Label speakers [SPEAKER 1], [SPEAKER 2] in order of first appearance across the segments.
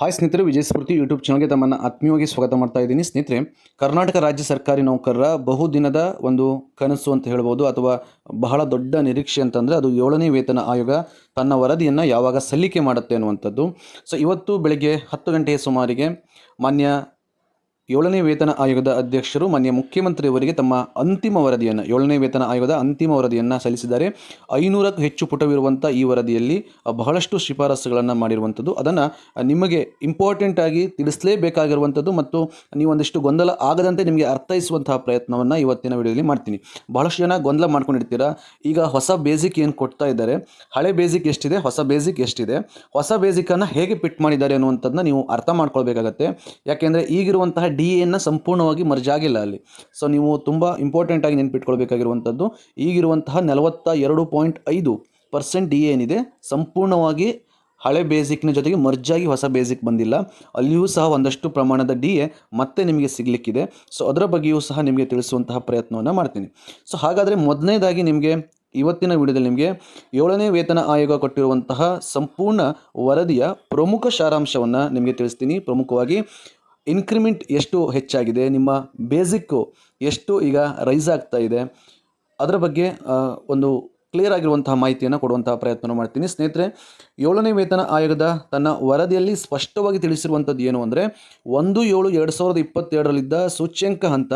[SPEAKER 1] Hi ಸ್ನೇಹಿತರೆ ವಿಜಯ ಸ್ಫೂರ್ತಿ YouTube ಚಾನಲ್ಗೆ ತಮ್ಮನ್ನು ಆತ್ಮೀಯವಾಗಿ ಸ್ವಾಗತ ಮಾಡ್ತಾ ಇದ್ದೀನಿ. ಸ್ನೇಹಿತರೆ, ಕರ್ನಾಟಕ ರಾಜ್ಯ ಸರ್ಕಾರಿ ನೌಕರರ ಬಹುದಿನದ ಒಂದು ಕನಸು ಅಂತ ಹೇಳ್ಬೋದು, ಅಥವಾ ಬಹಳ ದೊಡ್ಡ ನಿರೀಕ್ಷೆ ಅಂತಂದರೆ ಅದು ಏಳನೇ ವೇತನ ಆಯೋಗ ತನ್ನ ವರದಿಯನ್ನು ಯಾವಾಗ ಸಲ್ಲಿಕೆ ಮಾಡುತ್ತೆ ಅನ್ನುವಂಥದ್ದು. ಸೊ ಇವತ್ತು ಬೆಳಗ್ಗೆ ಹತ್ತು ಗಂಟೆಯ ಸುಮಾರಿಗೆ ಮಾನ್ಯ ಏಳನೇ ವೇತನ ಆಯೋಗದ ಅಧ್ಯಕ್ಷರು, ಮಾನ್ಯ ಮುಖ್ಯಮಂತ್ರಿಯವರಿಗೆ ತಮ್ಮ ಅಂತಿಮ ವರದಿಯನ್ನು, ಏಳನೇ ವೇತನ ಆಯೋಗದ ಅಂತಿಮ ವರದಿಯನ್ನು ಸಲ್ಲಿಸಿದ್ದಾರೆ. ಐನೂರಕ್ಕೂ ಹೆಚ್ಚು ಪುಟವಿರುವಂಥ ಈ ವರದಿಯಲ್ಲಿ ಬಹಳಷ್ಟು ಶಿಫಾರಸುಗಳನ್ನು ಮಾಡಿರುವಂಥದ್ದು ಅದನ್ನು ನಿಮಗೆ ಇಂಪಾರ್ಟೆಂಟ್ ಆಗಿ ತಿಳಿಸಲೇಬೇಕಾಗಿರುವಂಥದ್ದು ಮತ್ತು ನೀವೊಂದಿಷ್ಟು ಗೊಂದಲ ಆಗದಂತೆ ನಿಮಗೆ ಅರ್ಥೈಸುವಂತಹ ಪ್ರಯತ್ನವನ್ನು ಇವತ್ತಿನ ವಿಡಿಯೋದಲ್ಲಿ ಮಾಡ್ತೀನಿ. ಬಹಳಷ್ಟು ಜನ ಗೊಂದಲ ಮಾಡ್ಕೊಂಡಿರ್ತೀರಾ? ಈಗ ಹೊಸ ಬೇಸಿಕ್ ಏನು ಕೊಡ್ತಾ ಇದ್ದಾರೆ? ಹಳೆ ಬೇಸಿಕ್ ಎಷ್ಟಿದೆ? ಹೊಸ ಬೇಸಿಕ್ ಎಷ್ಟಿದೆ? ಹೊಸ ಬೇಸಿಕನ್ನು ಹೇಗೆ ಪಿಟ್ ಮಾಡಿದ್ದಾರೆ ಅನ್ನುವಂಥದ್ದನ್ನ ನೀವು ಅರ್ಥ ಮಾಡ್ಕೊಳ್ಬೇಕಾಗತ್ತೆ. ಯಾಕೆಂದರೆ ಈಗಿರುವಂತಹ ಎನ್ನು ಸಂಪೂರ್ಣವಾಗಿ ಮರ್ಜ್ ಆಗಿಲ್ಲ ಅಲ್ಲಿ. ಸೊ ನೀವು ತುಂಬ ಇಂಪಾರ್ಟೆಂಟ್ ಆಗಿ ನೆನ್ಪಿಟ್ಕೊಳ್ಬೇಕಾಗಿರುವಂಥದ್ದು, ಈಗಿರುವಂತಹ ನಲವತ್ತ ಎರಡು ಪಾಯಿಂಟ್ ಐದು ಪರ್ಸೆಂಟ್ ಡಿ ಏನಿದೆ, ಸಂಪೂರ್ಣವಾಗಿ ಹಳೆ ಬೇಸಿಕ್ನ ಜೊತೆಗೆ ಮರ್ಜಾಗಿ ಹೊಸ ಬೇಸಿಕ್ ಬಂದಿಲ್ಲ. ಅಲ್ಲಿಯೂ ಸಹ ಒಂದಷ್ಟು ಪ್ರಮಾಣದ ಡಿ ಎ ಮತ್ತೆ ನಿಮಗೆ ಸಿಗಲಿಕ್ಕಿದೆ. ಸೊ ಅದರ ಬಗ್ಗೆಯೂ ಸಹ ನಿಮಗೆ ತಿಳಿಸುವಂತಹ ಪ್ರಯತ್ನವನ್ನು ಮಾಡ್ತೀನಿ. ಸೊ ಹಾಗಾದರೆ ಮೊದಲನೇದಾಗಿ ನಿಮಗೆ ಇವತ್ತಿನ ವಿಡಿಯೋದಲ್ಲಿ ನಿಮಗೆ ಏಳನೇ ವೇತನ ಆಯೋಗ ಕೊಟ್ಟಿರುವಂತಹ ಸಂಪೂರ್ಣ ವರದಿಯ ಪ್ರಮುಖ ಸಾರಾಂಶವನ್ನು ನಿಮಗೆ ತಿಳಿಸ್ತೀನಿ. ಪ್ರಮುಖವಾಗಿ ಇನ್ಕ್ರಿಮೆಂಟ್ ಎಷ್ಟು ಹೆಚ್ಚಾಗಿದೆ, ನಿಮ್ಮ ಬೇಸಿಕ್ಕು ಎಷ್ಟು ಈಗ ರೈಸ್ ಆಗ್ತಾ ಇದೆ, ಅದರ ಬಗ್ಗೆ ಒಂದು ಕ್ಲಿಯರ್ ಆಗಿರುವಂತಹ ಮಾಹಿತಿಯನ್ನು ಕೊಡುವಂತಹ ಪ್ರಯತ್ನ ಮಾಡ್ತೀನಿ. ಸ್ನೇಹಿತರೆ, ಏಳನೇ ವೇತನ ಆಯೋಗದ ತನ್ನ ವರದಿಯಲ್ಲಿ ಸ್ಪಷ್ಟವಾಗಿ ತಿಳಿಸಿರುವಂಥದ್ದು ಏನು ಅಂದರೆ, ಒಂದು ಏಳು ಎರಡು ಸಾವಿರದ ಇಪ್ಪತ್ತೆರಡರಲ್ಲಿದ್ದ ಸೂಚ್ಯಂಕ ಹಂತ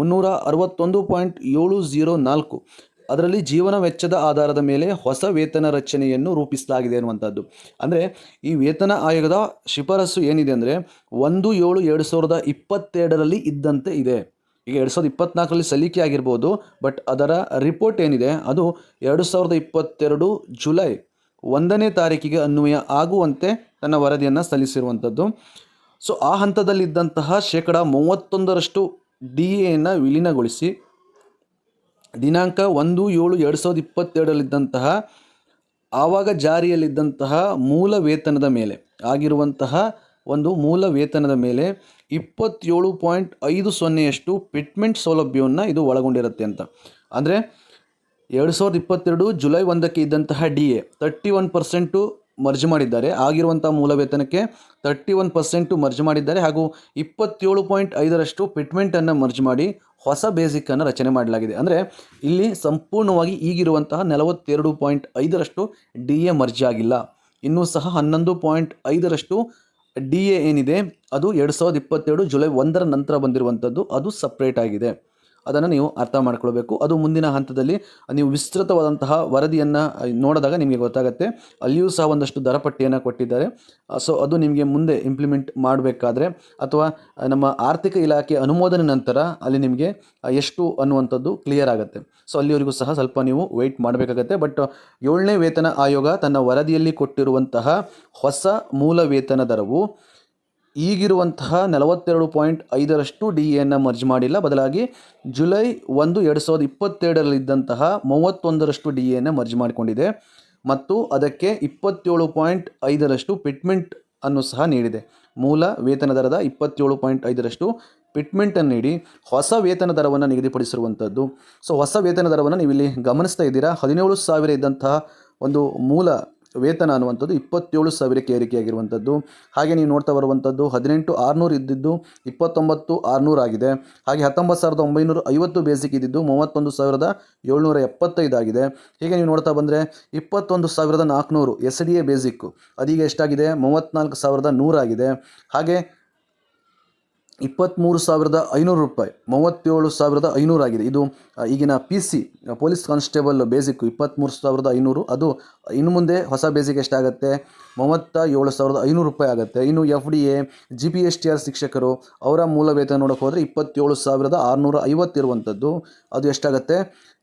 [SPEAKER 1] ಮುನ್ನೂರ ಅರವತ್ತೊಂದು ಪಾಯಿಂಟ್ ಏಳು ಝೀರೋ ನಾಲ್ಕು. ಅದರಲ್ಲಿ ಜೀವನ ವೆಚ್ಚದ ಆಧಾರದ ಮೇಲೆ ಹೊಸ ವೇತನ ರಚನೆಯನ್ನು ರೂಪಿಸಲಾಗಿದೆ ಅನ್ನುವಂಥದ್ದು ಅಂದರೆ ಈ ವೇತನ ಆಯೋಗದ ಶಿಫಾರಸು ಏನಿದೆ ಅಂದರೆ ಒಂದು ಏಳು ಎರಡು ಸಾವಿರದ ಇಪ್ಪತ್ತೆರಡರಲ್ಲಿ ಇದ್ದಂತೆ ಇದೆ. ಈಗ ಎರಡು ಸಾವಿರದ ಇಪ್ಪತ್ನಾಲ್ಕರಲ್ಲಿ ಸಲ್ಲಿಕೆ ಆಗಿರ್ಬೋದು, ಬಟ್ ಅದರ ರಿಪೋರ್ಟ್ ಏನಿದೆ, ಅದು ಎರಡು ಸಾವಿರದ ಇಪ್ಪತ್ತೆರಡು ಜುಲೈ ಒಂದನೇ ತಾರೀಕಿಗೆ ಅನ್ವಯ ಆಗುವಂತೆ ತನ್ನ ವರದಿಯನ್ನು ಸಲ್ಲಿಸಿರುವಂಥದ್ದು. ಸೊ, ಆ ಹಂತದಲ್ಲಿದ್ದಂತಹ ಶೇಕಡ ಮೂವತ್ತೊಂದರಷ್ಟು ಡಿ ಎಯನ್ನು ವಿಲೀನಗೊಳಿಸಿ ದಿನಾಂಕ ಒಂದು ಏಳು ಎರಡು ಸಾವಿರದ ಇಪ್ಪತ್ತೆರಡರಲ್ಲಿದ್ದಂತಹ ಆವಾಗ ಜಾರಿಯಲ್ಲಿದ್ದಂತಹ ಮೂಲ ವೇತನದ ಮೇಲೆ ಆಗಿರುವಂತಹ ಒಂದು ಮೂಲ ವೇತನದ ಮೇಲೆ ಇಪ್ಪತ್ತೇಳು ಪಾಯಿಂಟ್ ಐದು ಸೊನ್ನೆಯಷ್ಟು ಪಿಟ್ಮೆಂಟ್ ಸೌಲಭ್ಯವನ್ನು ಇದು ಒಳಗೊಂಡಿರುತ್ತೆ ಅಂತ. ಅಂದರೆ ಎರಡು ಸಾವಿರದ ಇಪ್ಪತ್ತೆರಡು ಜುಲೈ ಒಂದಕ್ಕೆ ಇದ್ದಂತಹ D A thirty one percent merge ಮಾಡಿದ್ದಾರೆ. ಆಗಿರುವಂಥ ಮೂಲ ವೇತನಕ್ಕೆ ತರ್ಟಿ ಒನ್ ಪರ್ಸೆಂಟು ಮರ್ಜ್ ಮಾಡಿದ್ದಾರೆ ಹಾಗೂ ಇಪ್ಪತ್ತೇಳು ಪಾಯಿಂಟ್ ಐದರಷ್ಟು ಪಿಟ್ಮೆಂಟನ್ನು ಮರ್ಜ್ ಮಾಡಿ ಹೊಸ ಬೇಸಿಕ್ಕನ್ನು ರಚನೆ ಮಾಡಲಾಗಿದೆ. ಅಂದರೆ ಇಲ್ಲಿ ಸಂಪೂರ್ಣವಾಗಿ ಈಗಿರುವಂತಹ ನಲವತ್ತೆರಡು ಪಾಯಿಂಟ್ ಐದರಷ್ಟು ಡಿ ಎ ಮರ್ಜಿ ಆಗಿಲ್ಲ. ಇನ್ನೂ ಸಹ ಹನ್ನೊಂದು ಪಾಯಿಂಟ್ ಐದರಷ್ಟು ಡಿ ಎ ಏನಿದೆ, ಅದು ಎರಡು ಸಾವಿರದ ಇಪ್ಪತ್ತೆರಡು ಜುಲೈ ಒಂದರ ನಂತರ ಬಂದಿರುವಂಥದ್ದು ಅದು ಸಪ್ರೇಟ್ ಆಗಿದೆ. ಅದನ್ನು ನೀವು ಅರ್ಥ ಮಾಡ್ಕೊಳ್ಬೇಕು. ಅದು ಮುಂದಿನ ಹಂತದಲ್ಲಿ ನೀವು ವಿಸ್ತೃತವಾದಂತಹ ವರದಿಯನ್ನು ನೋಡಿದಾಗ ನಿಮಗೆ ಗೊತ್ತಾಗುತ್ತೆ. ಅಲ್ಲಿಯೂ ಸಹ ಒಂದಷ್ಟು ದರಪಟ್ಟಿಯನ್ನು ಕೊಟ್ಟಿದ್ದಾರೆ. ಸೊ, ಅದು ನಿಮಗೆ ಮುಂದೆ ಇಂಪ್ಲಿಮೆಂಟ್ ಮಾಡಬೇಕಾದ್ರೆ ಅಥವಾ ನಮ್ಮ ಆರ್ಥಿಕ ಇಲಾಖೆ ಅನುಮೋದನೆ ನಂತರ ಅಲ್ಲಿ ನಿಮಗೆ ಎಷ್ಟು ಅನ್ನುವಂಥದ್ದು ಕ್ಲಿಯರ್ ಆಗುತ್ತೆ. ಸೊ, ಅಲ್ಲಿವರೆಗೂ ಸಹ ಸ್ವಲ್ಪ ನೀವು ವೆಯ್ಟ್ ಮಾಡಬೇಕಾಗತ್ತೆ. ಬಟ್ ಏಳನೇ ವೇತನ ಆಯೋಗ ತನ್ನ ವರದಿಯಲ್ಲಿ ಕೊಟ್ಟಿರುವಂತಹ ಹೊಸ ಮೂಲ ವೇತನ ದರವು ಈಗಿರುವಂತಹ ನಲವತ್ತೆರಡು ಪಾಯಿಂಟ್ ಐದರಷ್ಟು ಡಿ ಎನ್ನು ಮರ್ಜ್ ಮಾಡಿಲ್ಲ. ಬದಲಾಗಿ ಜುಲೈ ಒಂದು ಎರಡು ಸಾವಿರದ ಇಪ್ಪತ್ತೆರಡರಲ್ಲಿದ್ದಂತಹ ಮೂವತ್ತೊಂದರಷ್ಟು ಡಿ ಎನ್ನು ಮರ್ಜ್ ಮಾಡಿಕೊಂಡಿದೆ. ಮತ್ತು ಅದಕ್ಕೆ ಇಪ್ಪತ್ತೇಳು ಪಾಯಿಂಟ್ ಐದರಷ್ಟು ಪಿಟ್ಮೆಂಟ್ ಅನ್ನು ಸಹ ನೀಡಿದೆ. ಮೂಲ ವೇತನ ದರದ ಇಪ್ಪತ್ತೇಳು ಪಾಯಿಂಟ್ ಐದರಷ್ಟು ಪಿಟ್ಮೆಂಟನ್ನು ನೀಡಿ ಹೊಸ ವೇತನ ದರವನ್ನು ನಿಗದಿಪಡಿಸಿರುವಂಥದ್ದು ಸೊ, ಹೊಸ ವೇತನ ದರವನ್ನು ನೀವು ಇಲ್ಲಿ ಗಮನಿಸ್ತಾ ಇದ್ದೀರಾ? ಹದಿನೇಳು ಸಾವಿರ ಇದ್ದಂತಹ ಒಂದು ಮೂಲ ವೇತನ ಅನ್ನುವಂಥದ್ದು ಇಪ್ಪತ್ತೇಳು ಸಾವಿರಕ್ಕೆ ಏರಿಕೆಯಾಗಿರುವಂಥದ್ದು. ಹಾಗೆ ನೀವು ನೋಡ್ತಾ ಬರುವಂಥದ್ದು ಹದಿನೆಂಟು ಆರುನೂರು ಇದ್ದಿದ್ದು ಇಪ್ಪತ್ತೊಂಬತ್ತು ಆರುನೂರು ಆಗಿದೆ. ಹಾಗೆ ಹತ್ತೊಂಬತ್ತು ಸಾವಿರದ ಒಂಬೈನೂರ ಐವತ್ತು ಬೇಸಿಕ್ ಇದ್ದಿದ್ದು ಮೂವತ್ತೊಂದು ಸಾವಿರದ ಏಳ್ನೂರ ಎಪ್ಪತ್ತೈದಾಗಿದೆ ಹೀಗೆ ನೀವು ನೋಡ್ತಾ ಬಂದರೆ ಇಪ್ಪತ್ತೊಂದು ಸಾವಿರದ ನಾಲ್ಕುನೂರು ಎಸ್ ಡಿ ಎ ಬೇಸಿಕ್ಕು ಅದೀಗ ಎಷ್ಟಾಗಿದೆ? ಮೂವತ್ತ್ನಾಲ್ಕು ಸಾವಿರದ ನೂರಾಗಿದೆ. ಹಾಗೆ ಇಪ್ಪತ್ತ್ಮೂರು ಸಾವಿರದ ಐನೂರು ರೂಪಾಯಿ, ಮೂವತ್ತೇಳು ಸಾವಿರದ ಐನೂರು ಆಗಿದೆ. ಇದು ಈಗಿನ P C police constable basic ಇಪ್ಪತ್ತ್ಮೂರು ಸಾವಿರದ ಐನೂರು. ಅದು, ಇನ್ನು ಮುಂದೆ ಹೊಸ ಬೇಸಿಕ್ ಎಷ್ಟಾಗುತ್ತೆ ಮೂವತ್ತ ಏಳು ಸಾವಿರದ ಐನೂರು ರೂಪಾಯಿ ಆಗುತ್ತೆ. ಇನ್ನು F D A G P S T R ಶಿಕ್ಷಕರು ಅವರ ಮೂಲ ವೇತನ ನೋಡೋಕೆ ಹೋದರೆ ಇಪ್ಪತ್ತೇಳು ಸಾವಿರದ ಆರುನೂರ ಐವತ್ತಿರುವಂಥದ್ದು. ಅದು ಎಷ್ಟಾಗುತ್ತೆ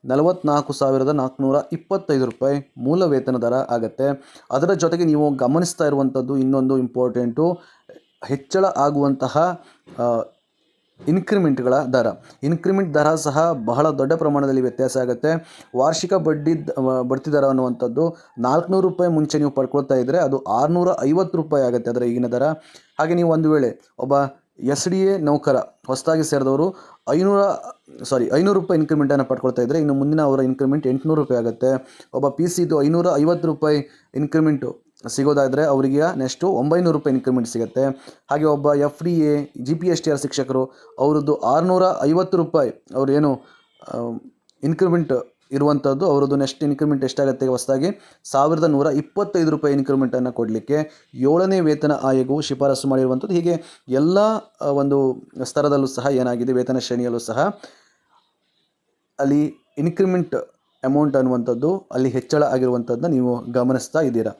[SPEAKER 1] ನಲವತ್ನಾಲ್ಕು ಸಾವಿರದ ನಾಲ್ಕುನೂರ ಇಪ್ಪತ್ತೈದು ರೂಪಾಯಿ ಮೂಲ ವೇತನ ದರ ಆಗುತ್ತೆ. ಅದರ ಜೊತೆಗೆ ನೀವು ಗಮನಿಸ್ತಾ ಇರುವಂಥದ್ದು ಇನ್ನೊಂದು ಇಂಪಾರ್ಟೆಂಟು ಹೆಚ್ಚಳ ಆಗುವಂತಹ ಇನ್ಕ್ರಿಮೆಂಟ್ಗಳ ದರ. ಇನ್ಕ್ರಿಮೆಂಟ್ ದರ ಸಹ ಬಹಳ ದೊಡ್ಡ ಪ್ರಮಾಣದಲ್ಲಿ ವ್ಯತ್ಯಾಸ ಆಗುತ್ತೆ. ವಾರ್ಷಿಕ ಬಡ್ಡಿ ಬಡ್ತಿ ದರ ಅನ್ನುವಂಥದ್ದು ನಾಲ್ಕುನೂರು ರೂಪಾಯಿ ಮುಂಚೆ ನೀವು ಪಡ್ಕೊಳ್ತಾ ಇದ್ದರೆ ಅದು ಆರುನೂರ ಐವತ್ತು ರೂಪಾಯಿ ಆಗುತ್ತೆ ಅದರ ಈಗಿನ ದರ. ಹಾಗೆ ನೀವು ಒಂದು ವೇಳೆ ಒಬ್ಬ ಎಸ್ ಡಿ ಎ ನೌಕರ ಹೊಸದಾಗಿ ಸೇರಿದವರು ಐನೂರ ಸಾರಿ ಐನೂರು ರೂಪಾಯಿ ಇನ್ಕ್ರಿಮೆಂಟನ್ನು ಪಡ್ಕೊಳ್ತಾ ಇದ್ದರೆ ಇನ್ನು ಮುಂದಿನ ಅವರ ಇನ್ಕ್ರಿಮೆಂಟ್ ಎಂಟುನೂರು ರೂಪಾಯಿ ಆಗುತ್ತೆ. ಒಬ್ಬ ಪಿ ಸಿದು ಐನೂರ ಐವತ್ತು ರೂಪಾಯಿ ಇನ್ಕ್ರಿಮೆಂಟು ಸಿಗೋದಾದರೆ ಅವರಿಗೆ ನೆಕ್ಸ್ಟು ಒಂಬೈನೂರು ರೂಪಾಯಿ ಇನ್ಕ್ರಿಮೆಂಟ್ ಸಿಗುತ್ತೆ. ಹಾಗೆ ಒಬ್ಬ F D A G P S T R ಶಿಕ್ಷಕರು, ಅವರದ್ದು ಆರುನೂರ ಐವತ್ತು ರೂಪಾಯಿ ಅವ್ರು ಏನು ಇನ್ಕ್ರಿಮೆಂಟ್ ಇರುವಂಥದ್ದು ಅವರದ್ದು ನೆಕ್ಸ್ಟ್ ಇನ್ಕ್ರಿಮೆಂಟ್ ಎಷ್ಟಾಗುತ್ತೆ ಹೊಸದಾಗಿ ಸಾವಿರದ ನೂರ ಇಪ್ಪತ್ತೈದು ರೂಪಾಯಿ ಇನ್ಕ್ರಿಮೆಂಟನ್ನು ಕೊಡಲಿಕ್ಕೆ ಏಳನೇ ವೇತನ ಆಯೋಗವು ಶಿಫಾರಸು ಮಾಡಿರುವಂಥದ್ದು ಹೀಗೆ ಎಲ್ಲ ಒಂದು ಸ್ತರದಲ್ಲೂ ಸಹ ಏನಾಗಿದೆ, ವೇತನ ಶ್ರೇಣಿಯಲ್ಲೂ ಸಹ ಅಲ್ಲಿ ಇನ್ಕ್ರಿಮೆಂಟ್ ಅಮೌಂಟ್ ಅನ್ನುವಂಥದ್ದು ಅಲ್ಲಿ ಹೆಚ್ಚಳ ಆಗಿರುವಂಥದ್ದನ್ನ ನೀವು ಗಮನಿಸ್ತಾ ಇದ್ದೀರಾ.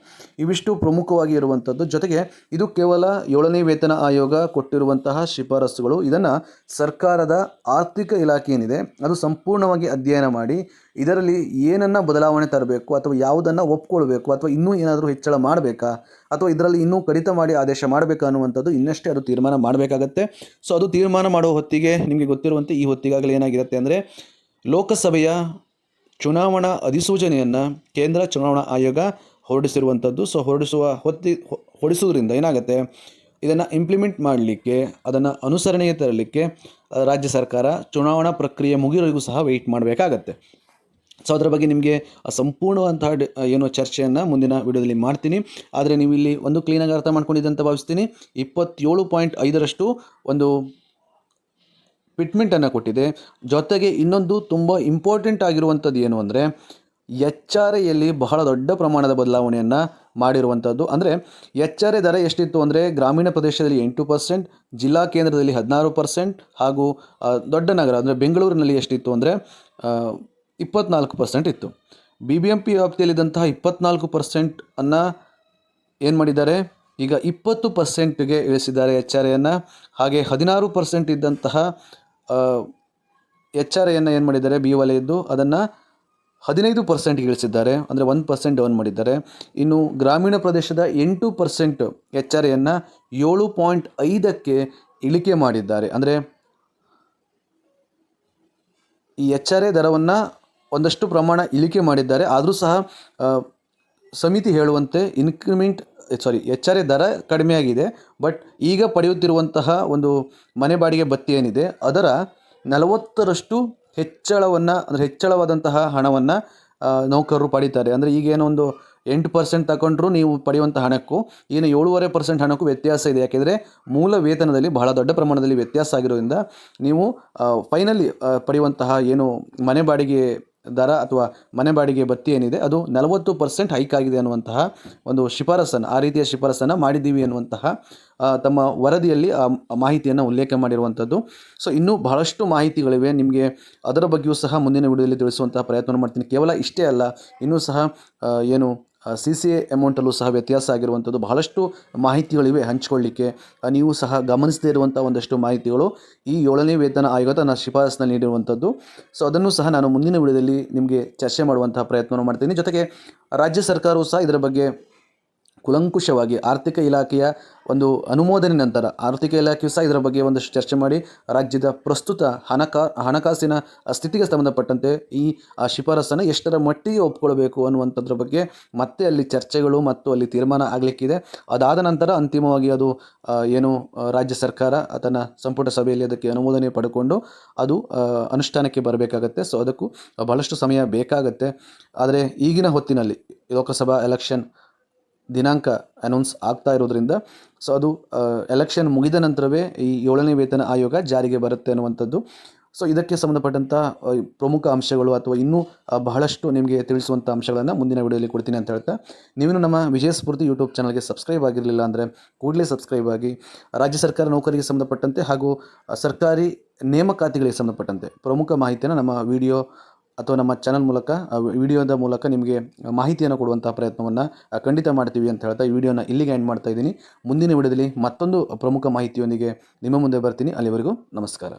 [SPEAKER 1] ಇವಿಷ್ಟು ಪ್ರಮುಖವಾಗಿ ಇರುವಂಥದ್ದು ಜೊತೆಗೆ ಇದು ಕೇವಲ ಏಳನೇ ವೇತನ ಆಯೋಗ ಕೊಟ್ಟಿರುವಂತಹ ಶಿಫಾರಸುಗಳು. ಇದನ್ನು ಸರ್ಕಾರದ ಆರ್ಥಿಕ ಇಲಾಖೆ ಏನಿದೆ, ಅದು ಸಂಪೂರ್ಣವಾಗಿ ಅಧ್ಯಯನ ಮಾಡಿ ಇದರಲ್ಲಿ ಏನನ್ನು ಬದಲಾವಣೆ ತರಬೇಕು, ಅಥವಾ ಯಾವುದನ್ನು ಒಪ್ಕೊಳ್ಬೇಕು, ಅಥವಾ ಇನ್ನೂ ಏನಾದರೂ ಹೆಚ್ಚಳ ಮಾಡಬೇಕಾ, ಅಥವಾ ಇದರಲ್ಲಿ ಇನ್ನೂ ಕಡಿತ ಮಾಡಿ ಆದೇಶ ಮಾಡಬೇಕಾ ಅನ್ನುವಂಥದ್ದು ಇನ್ನಷ್ಟೇ ಅದು ತೀರ್ಮಾನ ಮಾಡಬೇಕಾಗತ್ತೆ. ಸೊ ಅದು ತೀರ್ಮಾನ ಮಾಡುವ ಹೊತ್ತಿಗೆ ನಿಮಗೆ ಗೊತ್ತಿರುವಂತೆ ಈ ಹೊತ್ತಿಗಾಗಲೇ ಏನಾಗಿರುತ್ತೆ ಅಂದರೆ, ಲೋಕಸಭೆಯ ಚುನಾವಣಾ ಅಧಿಸೂಚನೆಯನ್ನು ಕೇಂದ್ರ ಚುನಾವಣಾ ಆಯೋಗ ಹೊರಡಿಸಿರುವಂಥದ್ದು ಸೊ ಹೊರಡಿಸುವ ಹೊತ್ತಿ ಹೊರಡಿಸೋದ್ರಿಂದ ಏನಾಗುತ್ತೆ? ಇದನ್ನು ಇಂಪ್ಲಿಮೆಂಟ್ ಮಾಡಲಿಕ್ಕೆ, ಅದನ್ನು ಅನುಸರಣೆಗೆ ತರಲಿಕ್ಕೆ ರಾಜ್ಯ ಸರ್ಕಾರ ಚುನಾವಣಾ ಪ್ರಕ್ರಿಯೆ ಮುಗಿಯೋರಿಗೂ ಸಹ ವೆಯ್ಟ್ ಮಾಡಬೇಕಾಗತ್ತೆ. ಸೊ ಅದರ ಬಗ್ಗೆ ನಿಮಗೆ ಸಂಪೂರ್ಣವಂತಹ ಏನೋ ಚರ್ಚೆಯನ್ನು ಮುಂದಿನ ವಿಡಿಯೋದಲ್ಲಿ ಮಾಡ್ತೀನಿ. ಆದರೆ ನೀವು ಇಲ್ಲಿ ಒಂದು ಕ್ಲೀನಾಗಿ ಅರ್ಥ ಮಾಡ್ಕೊಂಡಿದ್ದಂತ ಭಾವಿಸ್ತೀನಿ. ಇಪ್ಪತ್ತೇಳು ಪಾಯಿಂಟ್ ಐದರಷ್ಟು ಒಂದು ಫಿಟ್ಮೆಂಟನ್ನು ಕೊಟ್ಟಿದೆ. ಜೊತೆಗೆ ಇನ್ನೊಂದು ತುಂಬ ಇಂಪಾರ್ಟೆಂಟ್ ಆಗಿರುವಂಥದ್ದು ಏನು ಅಂದರೆ ಎಚ್ ಆರ್ ಎಯಲ್ಲಿ ಬಹಳ ದೊಡ್ಡ ಪ್ರಮಾಣದ ಬದಲಾವಣೆಯನ್ನು ಮಾಡಿರುವಂಥದ್ದು. ಅಂದರೆ ಎಚ್ ಆರ್ ಎ ದರ ಎಷ್ಟಿತ್ತು ಅಂದರೆ, ಗ್ರಾಮೀಣ ಪ್ರದೇಶದಲ್ಲಿ ಎಂಟು ಪರ್ಸೆಂಟ್ ಜಿಲ್ಲಾ ಕೇಂದ್ರದಲ್ಲಿ ಹದಿನಾರು ಪರ್ಸೆಂಟ್ ಹಾಗೂ ದೊಡ್ಡ ನಗರ ಅಂದರೆ ಬೆಂಗಳೂರಿನಲ್ಲಿ ಎಷ್ಟಿತ್ತು ಅಂದರೆ ಇಪ್ಪತ್ನಾಲ್ಕು ಪರ್ಸೆಂಟ್ ಇತ್ತು. ಬಿ ಬಿ ಎಂ ಪಿ ವ್ಯಾಪ್ತಿಯಲ್ಲಿದ್ದಂತಹ ಇಪ್ಪತ್ನಾಲ್ಕು ಪರ್ಸೆಂಟ್ ಅನ್ನು ಏನು ಮಾಡಿದ್ದಾರೆ? ಈಗ ಇಪ್ಪತ್ತು ಪರ್ಸೆಂಟ್ಗೆ ಇಳಿಸಿದ್ದಾರೆ ಎಚ್ ಆರ್ ಎಯನ್ನು ಹಾಗೆ ಹದಿನಾರು ಪರ್ಸೆಂಟ್ ಇದ್ದಂತಹ ಎಚ್ ಆರ್ ಐಯನ್ನು ಏನು ಮಾಡಿದ್ದಾರೆ? ಬಿ ವಲಯದ್ದು ಅದನ್ನು ಹದಿನೈದು ಪರ್ಸೆಂಟ್ಗೆ ಇಳಿಸಿದ್ದಾರೆ. ಅಂದರೆ ಒಂದು ಪರ್ಸೆಂಟ್ ಡೌನ್ ಮಾಡಿದ್ದಾರೆ. ಇನ್ನು ಗ್ರಾಮೀಣ ಪ್ರದೇಶದ ಎಂಟು ಪರ್ಸೆಂಟ್ ಎಚ್ ಆರ್ ಎನ್ನು ಏಳು ಪಾಯಿಂಟ್ ಐದಕ್ಕೆ ಇಳಿಕೆ ಮಾಡಿದ್ದಾರೆ. ಅಂದರೆ ಈ ಎಚ್ ಆರ್ ಎ ದರವನ್ನು ಒಂದಷ್ಟು ಪ್ರಮಾಣ ಇಳಿಕೆ ಮಾಡಿದ್ದಾರೆ. ಆದರೂ ಸಹ ಸಮಿತಿ ಹೇಳುವಂತೆ ಇನ್ಕ್ರಿಮೆಂಟ್ ಸಾರಿ ಎ ದರ ಕಡಿಮೆಯಾಗಿದೆ. ಬಟ್ ಈಗ ಪಡೆಯುತ್ತಿರುವಂತಹ ಒಂದು ಮನೆ ಬಾಡಿಗೆ ಭತ್ಯೆ ಏನಿದೆ, ಅದರ ನಲವತ್ತರಷ್ಟು ಹೆಚ್ಚಳವನ್ನು, ಅಂದರೆ ಹೆಚ್ಚಳವಾದಂತಹ ಹಣವನ್ನು ನೌಕರರು ಪಡೀತಾರೆ. ಅಂದರೆ ಈಗೇನೋ ಒಂದು ಎಂಟು ಪರ್ಸೆಂಟ್ ತಗೊಂಡ್ರೂ ನೀವು ಪಡೆಯುವಂಥ ಹಣಕ್ಕೂ ಏನು ಏಳುವರೆ ಪರ್ಸೆಂಟ್ ಹಣಕ್ಕೂ ವ್ಯತ್ಯಾಸ ಇದೆ. ಯಾಕೆಂದರೆ ಮೂಲ ವೇತನದಲ್ಲಿ ಬಹಳ ದೊಡ್ಡ ಪ್ರಮಾಣದಲ್ಲಿ ವ್ಯತ್ಯಾಸ ಆಗಿರೋದ್ರಿಂದ ನೀವು ಫೈನಲಿ ಪಡೆಯುವಂತಹ ಏನು ಮನೆ ಬಾಡಿಗೆ ದರ ಅಥವಾ ಮನೆ ಬಾಡಿಗೆ ಬತ್ತಿ ಏನಿದೆ, ಅದು ನಲವತ್ತು ಪರ್ಸೆಂಟ್ ಹೈಕ್ ಆಗಿದೆ ಅನ್ನುವಂತಹ ಒಂದು ಶಿಫಾರಸನ್ನು, ಆ ರೀತಿಯ ಶಿಫಾರಸನ್ನು ಮಾಡಿದ್ದೀವಿ ಅನ್ನುವಂತಹ ತಮ್ಮ ವರದಿಯಲ್ಲಿ, ಆ, ಮಾಹಿತಿಯನ್ನು ಉಲ್ಲೇಖ ಮಾಡಿರುವಂಥದ್ದು ಸೊ ಇನ್ನೂ ಬಹಳಷ್ಟು ಮಾಹಿತಿಗಳಿವೆ. ನಿಮಗೆ ಅದರ ಬಗ್ಗೆಯೂ ಸಹ ಮುಂದಿನ ವಿಡಿಯೋದಲ್ಲಿ ತಿಳಿಸುವಂತಹ ಪ್ರಯತ್ನ ಮಾಡ್ತೀನಿ. ಕೇವಲ ಇಷ್ಟೇ ಅಲ್ಲ, ಇನ್ನೂ ಸಹ ಏನು ಸಿ ಸಿ ಎ ಅಮೌಂಟಲ್ಲೂ ಸಹ ವ್ಯತ್ಯಾಸ ಆಗಿರುವಂಥದ್ದು. ಬಹಳಷ್ಟು ಮಾಹಿತಿಗಳಿವೆ ಹಂಚಿಕೊಳ್ಳಿಕ್ಕೆ. ನೀವು ಸಹ ಗಮನಿಸದೇ ಇರುವಂಥ ಒಂದಷ್ಟು ಮಾಹಿತಿಗಳು ಈ ಏಳನೇ ವೇತನ ಆಯೋಗ ತನ್ನ ಶಿಫಾರಸ್ಸಿನಲ್ಲಿ ನೀಡಿರುವಂಥದ್ದು. ಸೊ ಅದನ್ನು ಸಹ ನಾನು ಮುಂದಿನ ವಿಡಿಯೋದಲ್ಲಿ ನಿಮಗೆ ಚರ್ಚೆ ಮಾಡುವಂತಹ ಪ್ರಯತ್ನವನ್ನು ಮಾಡ್ತೀನಿ. ಜೊತೆಗೆ ರಾಜ್ಯ ಸರ್ಕಾರವು ಸಹ ಇದರ ಬಗ್ಗೆ ಕುಲಂಕುಷವಾಗಿ ಆರ್ಥಿಕ ಇಲಾಖೆಯ ಒಂದು ಅನುಮೋದನೆ ನಂತರ ಆರ್ಥಿಕ ಇಲಾಖೆಯು ಸಹ ಇದರ ಬಗ್ಗೆ ಒಂದಷ್ಟು ಚರ್ಚೆ ಮಾಡಿ ರಾಜ್ಯದ ಪ್ರಸ್ತುತ ಹಣಕಾ, ಹಣಕಾಸಿನ ಸ್ಥಿತಿಗೆ ಸಂಬಂಧಪಟ್ಟಂತೆ ಈ, ಆ ಶಿಫಾರಸನ್ನು ಎಷ್ಟರ ಮಟ್ಟಿಗೆ ಒಪ್ಕೊಳ್ಬೇಕು ಅನ್ನುವಂಥದ್ರ ಬಗ್ಗೆ ಮತ್ತೆ ಅಲ್ಲಿ ಚರ್ಚೆಗಳು ಮತ್ತು ಅಲ್ಲಿ ತೀರ್ಮಾನ ಆಗಲಿಕ್ಕಿದೆ. ಅದಾದ ನಂತರ ಅಂತಿಮವಾಗಿ ಅದು ಏನು ರಾಜ್ಯ ಸರ್ಕಾರ ಅದನ್ನು ಸಂಪುಟ ಸಭೆಯಲ್ಲಿ ಅದಕ್ಕೆ ಅನುಮೋದನೆ ಪಡ್ಕೊಂಡು ಅದು ಅನುಷ್ಠಾನಕ್ಕೆ ಬರಬೇಕಾಗತ್ತೆ. ಸೊ, ಅದಕ್ಕೂ ಬಹಳಷ್ಟು ಸಮಯ ಬೇಕಾಗತ್ತೆ. ಆದರೆ ಈಗಿನ ಹೊತ್ತಿನಲ್ಲಿ ಲೋಕಸಭಾ ಎಲೆಕ್ಷನ್ ದಿನಾಂಕ ಅನೌನ್ಸ್ ಆಗ್ತಾ ಇರೋದ್ರಿಂದ ಸೊ ಅದು ಎಲೆಕ್ಷನ್ ಮುಗಿದ ನಂತರವೇ ಈ ಏಳನೇ ವೇತನ ಆಯೋಗ ಜಾರಿಗೆ ಬರುತ್ತೆ ಅನ್ನುವಂಥದ್ದು. ಸೊ ಇದಕ್ಕೆ ಸಂಬಂಧಪಟ್ಟಂಥ ಪ್ರಮುಖ ಅಂಶಗಳು ಅಥವಾ ಇನ್ನೂ ಬಹಳಷ್ಟು ನಿಮಗೆ ತಿಳಿಸುವಂಥ ಅಂಶಗಳನ್ನು ಮುಂದಿನ ವಿಡಿಯೋಲಿ ಕೊಡ್ತೀನಿ ಅಂತ ಹೇಳ್ತಾ. ನೀವೇನು ನಮ್ಮ ವಿಜಯ ಸ್ಫೂರ್ತಿ ಯೂಟ್ಯೂಬ್ ಚಾನಲ್ಗೆ ಸಬ್ಸ್ಕ್ರೈಬ್ ಆಗಿರಲಿಲ್ಲ ಅಂದರೆ ಕೂಡಲೇ ಸಬ್ಸ್ಕ್ರೈಬ್ ಆಗಿ, ರಾಜ್ಯ ಸರ್ಕಾರ ನೌಕರಿಗೆ ಸಂಬಂಧಪಟ್ಟಂತೆ ಹಾಗೂ ಸರ್ಕಾರಿ ನೇಮಕಾತಿಗಳಿಗೆ ಸಂಬಂಧಪಟ್ಟಂತೆ ಪ್ರಮುಖ ಮಾಹಿತಿಯನ್ನು ನಮ್ಮ ವಿಡಿಯೋ ಅಥವಾ ನಮ್ಮ ಚಾನಲ್ ಮೂಲಕ ವಿಡಿಯೋದ ಮೂಲಕ ನಿಮಗೆ ಮಾಹಿತಿಯನ್ನು ಕೊಡುವಂಥ ಪ್ರಯತ್ನವನ್ನು ಖಂಡಿತ ಮಾಡ್ತೀವಿ ಅಂತ ಹೇಳ್ತಾ ಈ ವಿಡಿಯೋನ ಇಲ್ಲಿಗೆ ಎಂಡ್ ಮಾಡ್ತಾ ಇದ್ದೀನಿ. ಮುಂದಿನ ವಿಡಿಯೋದಲ್ಲಿ ಮತ್ತೊಂದು ಪ್ರಮುಖ ಮಾಹಿತಿಯೊಂದಿಗೆ ನಿಮ್ಮ ಮುಂದೆ ಬರ್ತೀನಿ. ಅಲ್ಲಿವರೆಗೂ ನಮಸ್ಕಾರ.